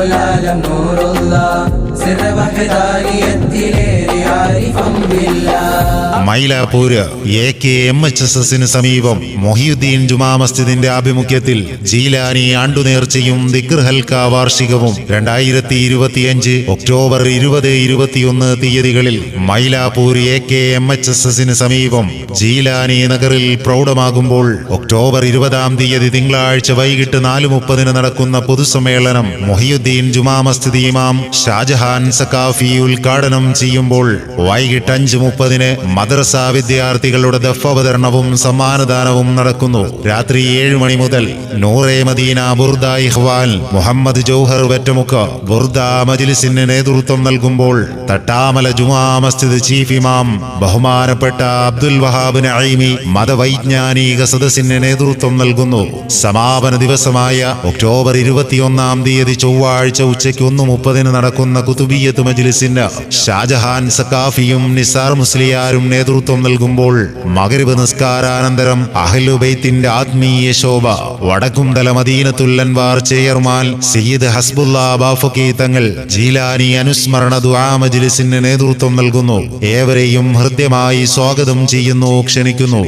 العالم نور الله سر وحدانيته عارفا بالله Mylapore A K M H S എസിന് സമീപം മൊഹിയുദ്ദീൻ ജുമാ മസ്ജിദിന്റെ ആഭിമുഖ്യത്തിൽ ജീലാനി ആണ്ടുനേർച്ചയും ദിക്ർ ഹൽക്ക വാർഷികവും രണ്ടായിരത്തി ഇരുപത്തിയഞ്ച് ഒക്ടോബർ ഇരുപത് ഇരുപത്തിയൊന്ന് തീയതികളിൽ Mylapore A K M H S എസിന് സമീപം ജീലാനി നഗറിൽ പ്രൗഢമാകുമ്പോൾ ഒക്ടോബർ ഇരുപതാം തീയതി തിങ്കളാഴ്ച വൈകിട്ട് നാല് മുപ്പതിന് നടക്കുന്ന പൊതുസമ്മേളനം മൊഹിയുദ്ദീൻ ജുമാ മസ്ജിദ് ഇമാം ഷാജഹാൻ സക്കാഫി ഉദ്ഘാടനം ചെയ്യുമ്പോൾ വൈകിട്ട് അഞ്ച് മുപ്പതിന് മദ്രസ വിദ്യാർത്ഥികളുടെ ദഫവതരണവും സമ്മാനദാനവും നടക്കുന്നു. രാത്രി ഏഴ് മണി മുതൽ നൂറെ മദീന ബുർദ ഇഹ്വാൻ മുഹമ്മദ് ജൗഹർ വെറ്റമുക്ക് ബുർദ മജിലിസിന് നേതൃത്വം നൽകുമ്പോൾ തട്ടാമല ജുമാ മസ്ജിദ് ചീഫ് ഇമാം ബഹുമാനപ്പെട്ട അബ്ദുൽ വഹാബ് നഈമി മതവൈജ്ഞാനിക സദസ്സിന് നേതൃത്വം നൽകുന്നു. സമാപന ദിവസമായ ഒക്ടോബർ ഇരുപത്തിയൊന്നാം തീയതി ചൊവ്വാഴ്ച ഉച്ചയ്ക്ക് ഒന്ന് മുപ്പതിന് നടക്കുന്ന കുതുബിയത്ത് മജിലിസിന് ഷാജഹാൻ സക്കാഫിയും നിസാർ മുസ്ലിയാരും നേതൃത്വം നൽകുമ്പോൾ മകരുവ് നിസ്കാരാനന്തരം അഹ്ലുബൈത്തിന്റെ ആത്മീയ ശോഭ വടക്കുംതല മദീനത്തുൽ അൻവാർ ചെയർമാൻ സയ്യിദ് ഹസ്ബുല്ല ബാഫുക്കി തങ്ങൾ ജീലാനി അനുസ്മരണ ദുആ മജ്ലിസിന് നേതൃത്വം നൽകുന്നു. ഏവരെയും ഹൃദ്യമായി സ്വാഗതം ചെയ്യുന്നു ക്ഷണിക്കുന്നു.